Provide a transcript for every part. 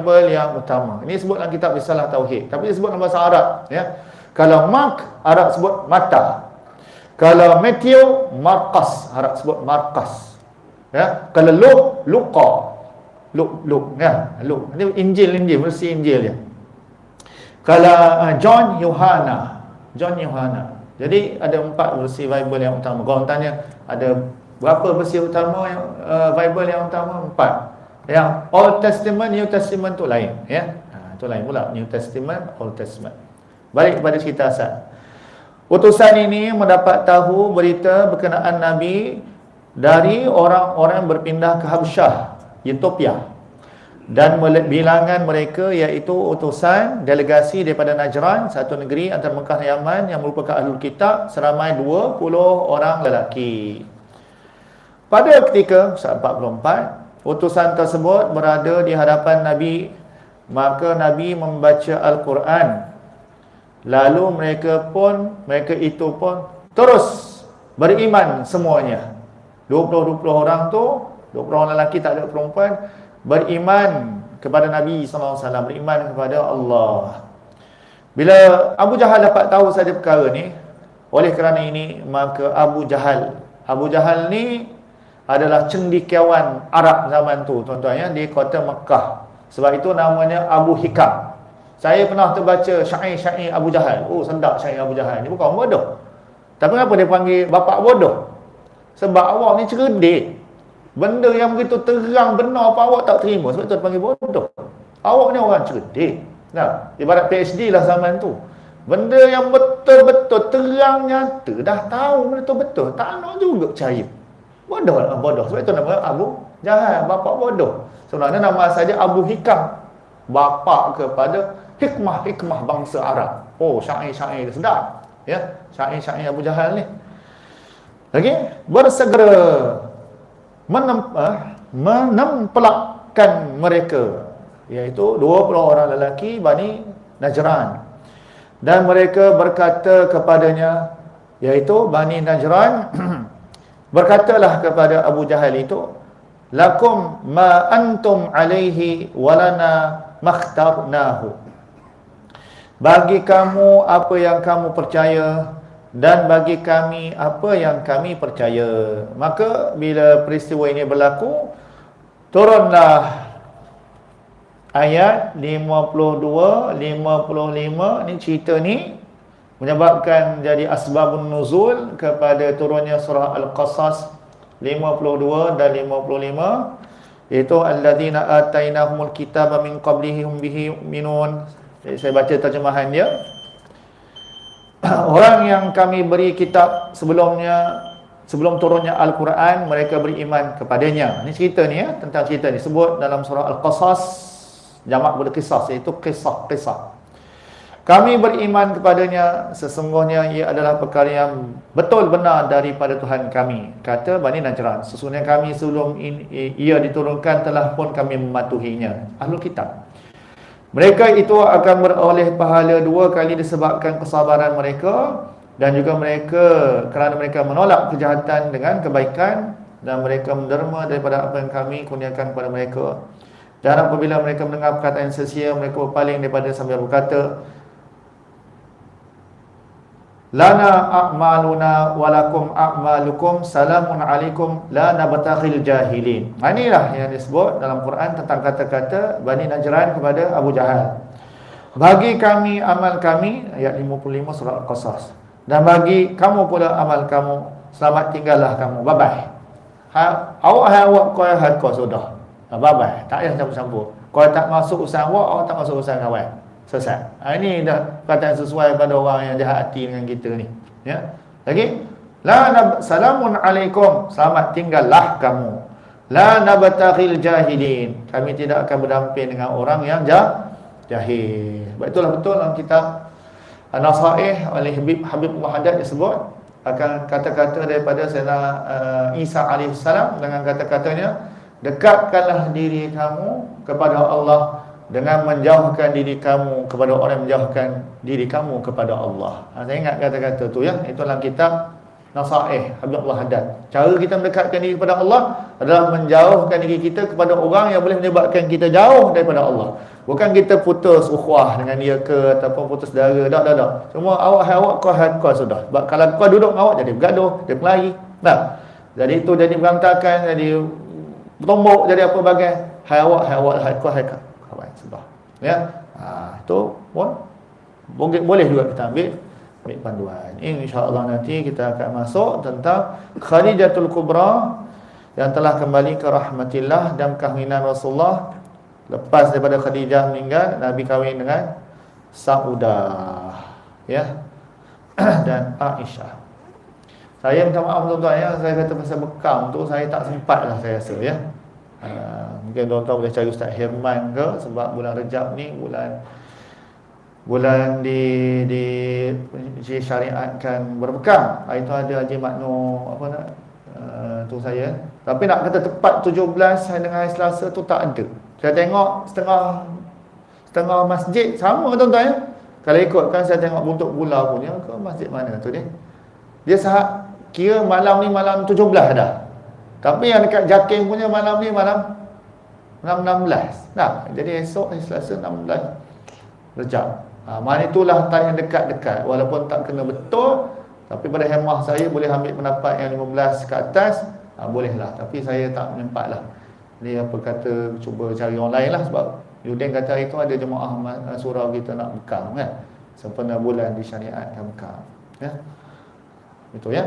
variable yang utama. Ini sebut dalam kitab Risalah Tauhid. Tapi disebut dalam bahasa Arab. Ya. Kalau mark, Arab sebut mata. Kalau meteo, markas. Arab sebut markas. Ya. Kalau look, luka. Look, look. Ya. Look. Ini Injil, Injil. Mesti Injil ya. Kalau uh, John, Yohana. John, Yohana. Jadi ada empat versi Bible yang utama. Kalau tanya ada berapa versi utama yang uh, Bible yang utama? Empat. Yang Old Testament, New Testament tu lain, ya. Ha, tu lain pula New Testament, Old Testament. Balik kepada cerita asal. Utusan ini mendapat tahu berita berkenaan Nabi dari orang-orang berpindah ke Habsyah, Ethiopia. Dan bilangan mereka iaitu utusan delegasi daripada Najran, satu negeri antara Mekah dan Yaman yang merupakan ahlul kitab seramai 20 orang lelaki. Pada ketika, saat 44, utusan tersebut berada di hadapan Nabi. Maka Nabi membaca Al-Quran. Lalu mereka pun mereka itu pun terus beriman semuanya. 20-20 orang tu 20 orang lelaki tak ada perempuan beriman kepada Nabi SAW beriman kepada Allah. Bila Abu Jahal dapat tahu saja perkara ni oleh kerana ini maka Abu Jahal Abu Jahal ni adalah cendikiawan Arab zaman tu tuan-tuan ya di kota Mekah. Sebab itu namanya Abu Hikam. Saya pernah terbaca syair-syair Abu Jahal. Oh sedap syair Abu Jahal ni bukan bodoh. Tapi kenapa dia panggil bapak bodoh? Sebab awak ni cerdik. Benda yang begitu terang benar apa awak tak terima sebab itu dia panggil bodoh. Awak ni orang cerdik. Nah, ibarat PhD lah zaman tu. Benda yang betul-betul terang nyata dah tahu benda tu betul. Tak nak juga percaya. Bodoh lah bodoh. Sebab itu nama Abu Jahal, bapa bodoh. Sebenarnya nama saja Abu Hikam. Bapa kepada hikmah-hikmah bangsa Arab. Oh, syair-syair sedap. Ya, syair-syair Abu Jahal ni. Lagi bersegera menem, eh, menempelakkan mereka iaitu 20 orang lelaki Bani Najran. Dan mereka berkata kepadanya iaitu Bani Najran Berkatalah kepada Abu Jahal itu, lakum ma antum alaihi walana makhtarnahu. Bagi kamu apa yang kamu percaya dan bagi kami apa yang kami percaya. Maka bila peristiwa ini berlaku, turunlah ayat 52 55 ni cerita ni menyebabkan jadi asbabun nuzul kepada turunnya surah Al-Qasas 52 dan 55 iaitu alladzina atainahumul kitaba min qablihim bihi minun saya baca terjemahan dia. Orang yang kami beri kitab sebelumnya sebelum turunnya Al-Quran mereka beriman kepadanya. Ini cerita ni ya tentang cerita ni. Sebut dalam surah Al-Qasas jamak berkisah iaitu kisah-kisah kami beriman kepadanya sesungguhnya ia adalah perkara yang betul benar daripada Tuhan kami. Kata Bani Najran, sesungguhnya kami sebelum ia diturunkan telah pun kami mematuhinya. Ahlul Kitab. Mereka itu akan beroleh pahala dua kali disebabkan kesabaran mereka dan juga mereka kerana mereka menolak kejahatan dengan kebaikan dan mereka menderma daripada apa yang kami kurniakan kepada mereka. Dan apabila mereka mendengar perkataan sesia, mereka berpaling daripada sambil berkata, Lana a'maluna walakum a'malukum salamun alaikum la nabtakhil jahilin. Ha, inilah yang disebut dalam Quran tentang kata-kata Bani Najran kepada Abu Jahal. Bagi kami amal kami ayat 55 surah Al-Qasas. Dan bagi kamu pula amal kamu selamat tinggallah kamu. Bye bye. Ha, awak hai awak kau hai kau sudah. Bye bye. Tak payah campur-campur. Kau tak masuk usaha awak, awak tak masuk usaha kawan selesai. Ha, ini dah kata yang sesuai pada orang yang jahat hati dengan kita ni. Ya. Lagi? La nab salamun alaikum. Selamat tinggallah kamu. La nabtaghil jahilin. Kami tidak akan berdamping dengan orang yang jah jahil. Sebab itulah betul dalam kitab An-Nasaih oleh Habib Habib Muhammad disebut akan kata-kata daripada Sayyidina uh, Isa alaihissalam dengan kata-katanya dekatkanlah diri kamu kepada Allah dengan menjauhkan diri kamu kepada orang yang menjauhkan diri kamu kepada Allah. Ha, saya ingat kata-kata tu ya, itu dalam kitab nasaih Habib Allah Haddad. Cara kita mendekatkan diri kepada Allah adalah menjauhkan diri kita kepada orang yang boleh menyebabkan kita jauh daripada Allah. Bukan kita putus ukhuwah dengan dia ke ataupun putus dara. Tak, tak, tak. Semua awak hai awak kau hai kau sudah. Sebab kalau kau duduk awak jadi bergaduh, dia pelari. Nah. Jadi itu jadi berantakan, jadi bertumbuk, jadi apa bagai. Hai awak, hai awak, hai kau, hai kau. Sudah. Ya. Ha, itu pun boleh, boleh juga kita ambil ambil panduan. Insya-Allah nanti kita akan masuk tentang Khadijatul Kubra yang telah kembali ke rahmatillah dan kahwinan Rasulullah lepas daripada Khadijah meninggal Nabi kahwin dengan Saudah ya dan Aisyah. Saya minta maaf tuan-tuan ya, saya kata pasal bekam tu saya tak sempat lah saya rasa ya. Uh, mungkin tuan-tuan boleh cari Ustaz Herman ke sebab bulan Rejab ni bulan bulan di di syariatkan berbekam. Hari tu ada Haji Makno apa nak uh, tu saya. Tapi nak kata tepat 17 hari dengan hari Selasa tu tak ada. Saya tengok setengah setengah masjid sama tuan-tuan ya. Kalau ikutkan saya tengok bentuk pula punya ke masjid mana tu dia. Dia sahat kira malam ni malam 17 dah. Tapi yang dekat Jakin punya malam ni malam malam 16. Nah, jadi esok hari Selasa 16 Rejab. Ha, mana itulah yang dekat-dekat. Walaupun tak kena betul tapi pada hemah saya boleh ambil pendapat yang 15 ke atas ha, bolehlah. Tapi saya tak menyempat lah ni apa kata cuba cari orang lain lah sebab Yudin kata itu ada jemaah surau kita nak bekam kan? Sempena bulan di syariat kan bekam ya? Itu ya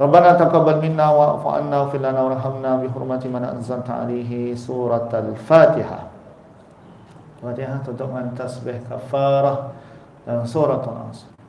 Minna wa fa'anna fil lana warhamna bi hurmati man anzalta alaihi suratal Fatihah Fatihah tutup dengan tasbih kafarah dan suratul Asr.